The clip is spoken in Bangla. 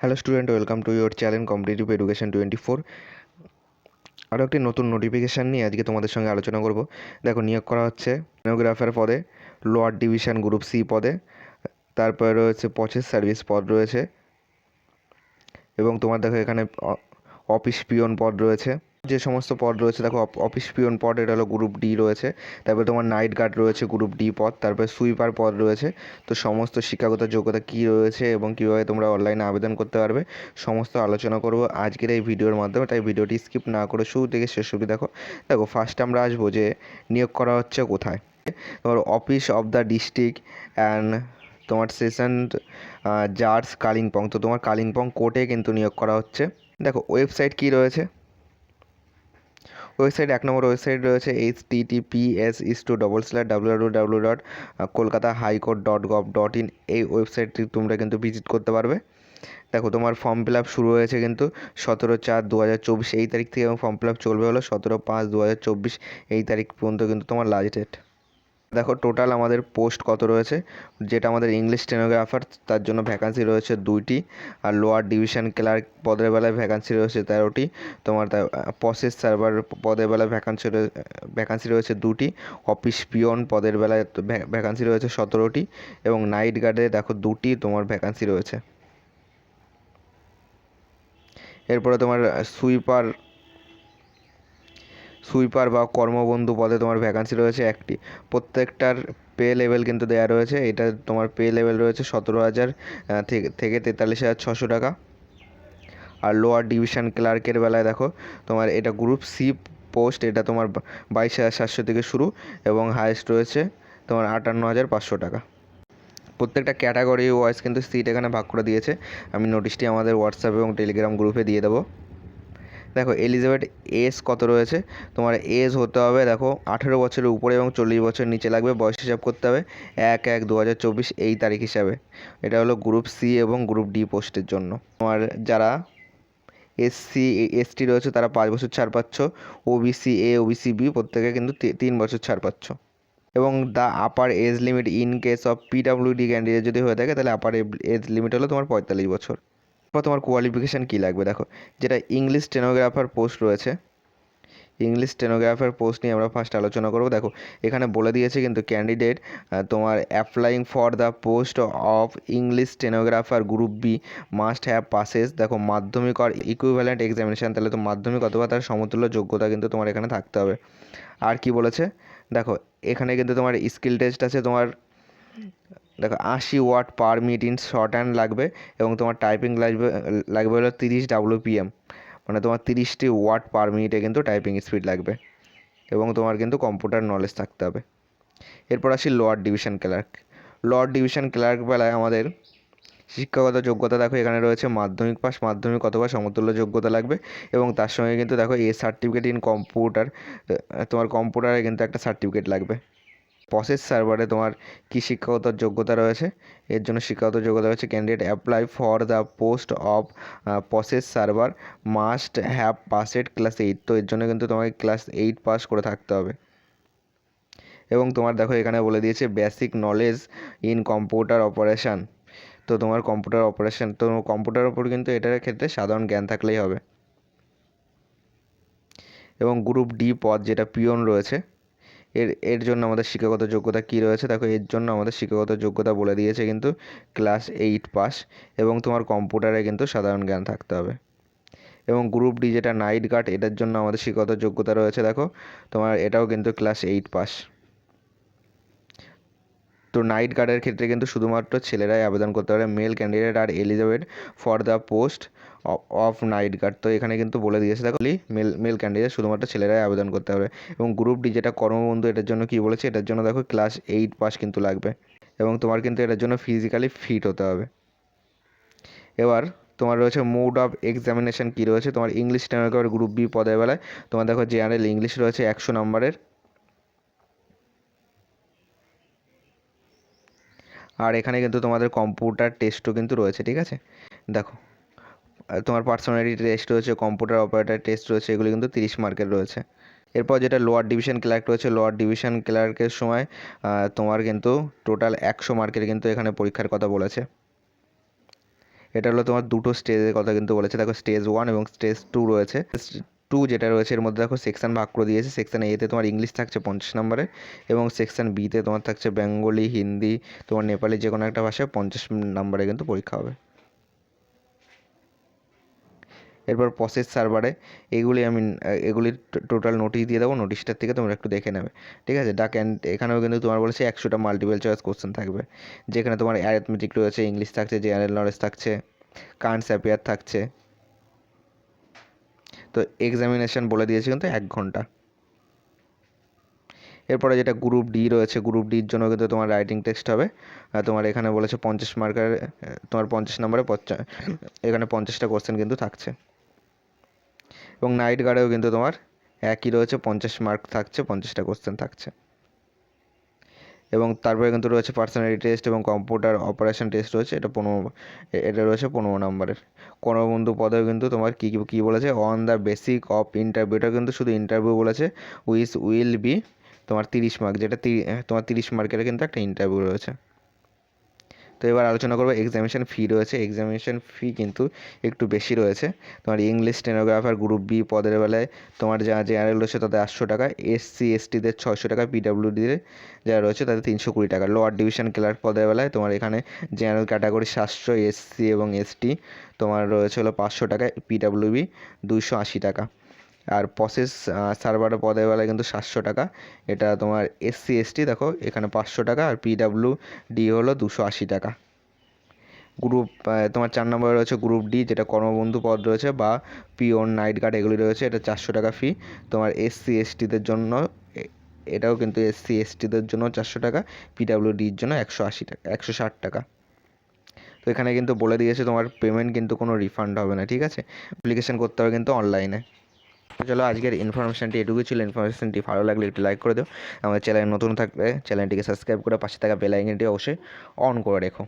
Hello student welcome to your channel competitive education twenty four আরও একটি নতুন নোটিফিকেশান নিয়ে আজকে তোমাদের সঙ্গে আলোচনা করব। দেখো, নিয়োগ করা হচ্ছে স্টেনোগ্রাফার পদে লোয়ার ডিভিশন গ্রুপ সি পদে, তারপরে রয়েছে পঁচিশ সার্ভিস পদ রয়েছে, এবং তোমার দেখো এখানে অফিস পিওন পদ রয়েছে। যে সমস্ত পদ রয়েছে, দেখো অফ- অফিস পিয়ন পদ, এটা হলো গ্রুপ ডি রয়েছে। তারপরে তোমার নাইট গার্ড রয়েছে গ্রুপ ডি পদ, তারপরে সুইপার পদ রয়েছে। তো সমস্ত শিক্ষাগত যোগ্যতা কী রয়েছে এবং কীভাবে তোমরা অনলাইনে আবেদন করতে পারবে, সমস্ত আলোচনা করব আজকের এই ভিডিওর মাধ্যমে। তাই ভিডিওটি স্কিপ না করে শুরু থেকে শেষ অবধি দেখো। দেখো ফার্স্ট আমরা আসব যে নিয়োগ করা হচ্ছে কোথায়। তোমার office of the district and তোমার সেশন জার্স কালিম্পং। তো তোমার কালিম্পং কোর্টে কিন্তু নিয়োগ করা হচ্ছে। দেখো ওয়েবসাইট কী রয়েছে? ওয়েবসাইট এক নম্বর ওয়েবসাইট রয়েছে H T T TTPS is to double slash W W dot Kolkata high court dot gov dot in এই ওয়েবসাইটটি তোমরা কিন্তু ভিজিট করতে পারবে। দেখো, তোমার ফর্ম ফিল আপ শুরু হয়েছে কিন্তু সতেরো চার দু হাজার চব্বিশ এই তারিখ থেকে এবং ফর্ম ফিল আপ চলবে হলো সতেরো পাঁচ দু হাজার চব্বিশ এই তারিখ পর্যন্ত কিন্তু তোমার লাস্ট ডেট দেখো টোটাল আমাদের পোস্ট কত রয়েছে? যেটা আমাদের ইংলিশ স্টেনোগ্রাফার তার জন্য ভ্যাকান্সি রয়েছে দুইটি। আর লোয়ার ডিভিশন ক্লার্ক পদের বেলায় ভ্যাকান্সি রয়েছে তেরোটি। তোমার প্রসেস সার্ভার পদের বেলায় ভ্যাকান্সি ভ্যাকান্সি রয়েছে দুটি। অফিস পিয়ন পদের বেলায় ভ্যাকান্সি রয়েছে সতেরোটি। এবং নাইট গার্ডে দেখো দুটি তোমার ভ্যাকান্সি রয়েছে। এরপরে তোমার সুইপার সুইপার বা কর্মবন্ধু পদে তোমার ভ্যাকান্সি রয়েছে একটি। প্রত্যেকটার পে লেভেল কিন্তু দেওয়া রয়েছে। এটা তোমার পে লেভেল রয়েছে সতেরো হাজার থেকে তেতাল্লিশ হাজার ছশো টাকা। আর লোয়ার ডিভিশন ক্লার্কের বেলায় দেখো, তোমার এটা গ্রুপ সি পোস্ট এটা তোমার বাইশ হাজার সাতশো থেকে শুরু এবং হায়েস্ট রয়েছে তোমার আটান্ন হাজার পাঁচশো টাকা। প্রত্যেকটা ক্যাটাগরি ওয়াইজ কিন্তু সিট এখানে ভাগ করে দিয়েছে। আমি নোটিশটি আমাদের হোয়াটসঅ্যাপ এবং টেলিগ্রাম গ্রুপে দিয়ে দেবো। দেখো এলিজাবেথ এজ কত রয়েছে? তোমার এজ হতে হবে দেখো আঠেরো বছরের উপরে এবং চল্লিশ বছর নিচে লাগবে। বয়স হিসাব করতে হবে এক এক দু হাজার চব্বিশ এই তারিখ হিসাবে। এটা হলো গ্রুপ সি এবং গ্রুপ ডি পোস্টের জন্য। তোমার যারা এসসি এসটি রয়েছে তারা পাঁচ বছর ছাড় পাচ্ছ। ওবিসি এ ওবিসি বি প্রত্যেকে কিন্তু তিন বছর ছাড় পাচ্ছ। এবং the upper age limit in case of PWD candidate যদি হয়ে থাকে তাহলে আপার এজ লিমিট হলো তোমার পঁয়তাল্লিশ বছর। এরপর তোমার কোয়ালিফিকেশান কী লাগবে? দেখো, যেটা ইংলিশ স্টেনোগ্রাফার পোস্ট রয়েছে ইংলিশ স্টেনোগ্রাফার পোস্ট নিয়ে আমরা ফার্স্ট আলোচনা করব। দেখো, এখানে বলে দিয়েছে কিন্তু ক্যান্ডিডেট তোমার applying for the post of English stenographer group B must have passes দেখো, মাধ্যমিক আর ইকুইভ্যালেন্ট এক্সামিনেশান তাহলে তো মাধ্যমিক অথবা তার সমতুল্য যোগ্যতা কিন্তু তোমার এখানে থাকতে হবে। আর কি বলেছে? দেখো, এখানে কিন্তু তোমার স্কিল টেস্ট আছে, তোমার দেখো আশি watt per minute in shorthand লাগবে এবং তোমার টাইপিং লাগবে লাগবে হলো তিরিশ ডাব্লিউপিএম মানে তোমার তিরিশটি ওয়াট পার মিনিটে কিন্তু টাইপিং স্পিড লাগবে এবং তোমার কিন্তু কম্পিউটার নলেজ থাকতে হবে। এরপর আসি lower division clerk lower division clerk বেলায় আমাদের শিক্ষাগত যোগ্যতা দেখো এখানে রয়েছে মাধ্যমিক পাস মাধ্যমিক অথবা সমতুল্য যোগ্যতা লাগবে এবং তার সঙ্গে কিন্তু দেখো এ সার্টিফিকেট ইন কম্পিউটার তোমার কম্পিউটারে কিন্তু একটা সার্টিফিকেট লাগবে। প্রসেস সার্ভারে তোমার কী শিক্ষাগত যোগ্যতা রয়েছে? এর জন্য শিক্ষাগত যোগ্যতা রয়েছে candidate apply for the post of process server must have passed class eight তো এর জন্য কিন্তু তোমাকে ক্লাস এইট পাস করে থাকতে হবে। এবং তোমার দেখো এখানে বলে দিয়েছে basic knowledge in computer operation তো তোমার কম্পিউটার অপারেশন তো কম্পিউটার ওপর কিন্তু এটার ক্ষেত্রে সাধারণ জ্ঞান থাকলেই হবে। এবং গ্রুপ ডি পদ যেটা পিয়ন রয়েছে এর এর জন্য আমাদের শিক্ষাগত যোগ্যতা কী রয়েছে? দেখো, এর জন্য আমাদের শিক্ষাগত যোগ্যতা বলে দিয়েছে কিন্তু ক্লাস এইট পাস এবং তোমার কম্পিউটারে কিন্তু সাধারণ জ্ঞান থাকতে হবে। এবং গ্রুপ ডি যেটা নাইট গার্ড এটার জন্য আমাদের শিক্ষাগত যোগ্যতা রয়েছে। দেখো, তোমার এটাও কিন্তু ক্লাস এইট পাস তো নাইট গার্ডের ক্ষেত্রে কিন্তু শুধুমাত্র ছেলেরাই আবেদন করতে পারে male candidate are eligible for the post of night guard তো এখানে কিন্তু বলে দিয়েছে, দেখো মেল মেল ক্যান্ডিডেট শুধুমাত্র ছেলেরাই আবেদন করতে পারবে। এবং গ্রুপ ডি যেটা কর্মবন্ধু, এটার জন্য কি বলেছে, এটার জন্য দেখো ক্লাস এইট পাস কিন্তু লাগবে। এবং তোমার কিন্তু এটার জন্য ফিজিক্যালি ফিট হতে হবে। এবার তোমার রয়েছে মোড অফ এক্সামিনেশন কী রয়েছে, তোমার ইংলিশ স্টেনোগ্রাফার গ্রুপ বি পদের বেলায়। তোমার দেখো জেনারেল ইংলিশ রয়েছে একশো নম্বরের আর এখানে কিন্তু তোমাদের কম্পিউটার টেস্টও কিন্তু রয়েছে, ঠিক আছে? দেখো তোমার পার্সোনালিটি টেস্ট রয়েছে কম্পিউটার অপারেটার টেস্ট রয়েছে, এগুলো কিন্তু তিরিশ মার্কের রয়েছে। এরপর যেটা লোয়ার ডিভিশন ক্লার্ক রয়েছে লোয়ার ডিভিশন ক্লার্কের সময় তোমার কিন্তু টোটাল একশো মার্কের কিন্তু এখানে পরীক্ষার কথা বলেছে। এটা হলো তোমার দুটো স্টেজের কথা কিন্তু বলেছে। দেখো স্টেজ ওয়ান এবং স্টেজ টু রয়েছে। টু যেটা রয়েছে, এর মধ্যে দেখো সেকশন ভাগ করে দিয়েছে। সেকশন এতে তোমার ইংলিশ থাকছে পঞ্চাশ নম্বরে এবং সেকশন বিতে তোমার থাকছে বেঙ্গলি হিন্দি তোমার নেপালি যে কোনো একটা ভাষায় পঞ্চাশ নম্বরে কিন্তু পরীক্ষা হবে। এরপর প্রসেস সার্ভারে এগুলি আমি, এগুলির টোটাল নোটিশ দিয়ে দেবো। নোটিশটার থেকে তোমরা একটু দেখে নেবে। ঠিক আছে? ডাক অ্যান্ড এখানেও কিন্তু তোমার বলেছে একশোটা মাল্টিপল চয়েস কোশ্চেন থাকবে। যেখানে তোমার অ্যারিথমেটিক রয়েছে ইংলিশ থাকছে জেনারেল নলেজ থাকছে কারেন্টস অ্যাফেয়ার থাকছে। তো এক্সামিনেশন বলে দিয়েছে কিন্তু এক ঘণ্টা। এরপরে যেটা গ্রুপ ডি রয়েছে গ্রুপ ডির জন্য কিন্তু তোমার রাইটিং টেক্সট হবে। তোমার এখানে বলেছে পঞ্চাশ মার্কের তোমার পঞ্চাশ নম্বরে এখানে পঞ্চাশটা কোশ্চেন কিন্তু থাকছে। এবং নাইট গার্ডেও কিন্তু তোমার একই রয়েছে, পঞ্চাশ মার্ক থাকছে, পঞ্চাশটা কোশ্চেন থাকছে। এবং তারপরে কিন্তু রয়েছে পার্সোনালি টেস্ট এবং কম্পিউটার অপারেশন টেস্ট রয়েছে, এটা পনেরো, এটা রয়েছে পনেরো নম্বরের। কোনো বন্ধু পদে কিন্তু তোমার কী কী বলেছে? On the basic of interview এটা কিন্তু শুধু ইন্টারভিউ বলেছে উইস উইল বি তোমার তিরিশ মার্ক যেটা তোমার তিরিশ মার্কের কিন্তু একটা ইন্টারভিউ রয়েছে। তো এবার আলোচনা করব এক্সামিনেশান ফি রয়েছে। এক্সামিনেশান ফি কিন্তু একটু বেশি রয়েছে। তোমার ইংলিশ স্টেনোগ্রাফার গ্রুপ বি পদের বেলায় তোমার যা জেনারেল রয়েছে তাদের আটশো টাকা এসসি এসটিদের ছয়শো টাকা পিডাব্লিউডিদের যারা রয়েছে তাদের তিনশো কুড়ি টাকা। লোয়ার ডিভিশন ক্লার্ক পদের বেলায় তোমার এখানে জেনারেল ক্যাটাগরি সাতশো এসসি এবং এসটি তোমার রয়েছে হলো পাঁচশো টাকা পিডাব্লিউবি দুইশো আশি টাকা। আর প্রসেস সার্ভার পদের বেলায় কিন্তু সাতশো টাকা। এটা তোমার এসসি এসটি দেখো, এখানে পাঁচশো টাকা আর পিডাব্লিউ ডি হলো দুশো আশি টাকা। গ্রুপ তোমার চার নম্বরে রয়েছে গ্রুপ ডি যেটা কর্মবন্ধু পদ রয়েছে বা পিওন নাইট গার্ড এগুলি রয়েছে, এটা চারশো টাকা ফি তোমার এসসি এসটিদের জন্য এটাও কিন্তু এসসি এসটিদের জন্য চারশো টাকা পিডাব্লিউডির জন্য একশো আশি টাকা, একশো ষাট টাকা। তো এখানে কিন্তু বলে দিয়েছে তোমার পেমেন্ট কিন্তু কোনো রিফান্ড হবে না, ঠিক আছে? অ্যাপ্লিকেশন করতে হবে কিন্তু অনলাইনে চলো আজকের ইনফরমেশানটি এটুকু ছিল ইনফরমেশানটি ভালো লাগলে একটু লাইক করে দিও। আমাদের চ্যানেল নতুন থাকলে চ্যানেলটিকে সাবস্ক্রাইব করে পাশে থাকা বেল আইকনটি অবশ্যই অন করে রেখো।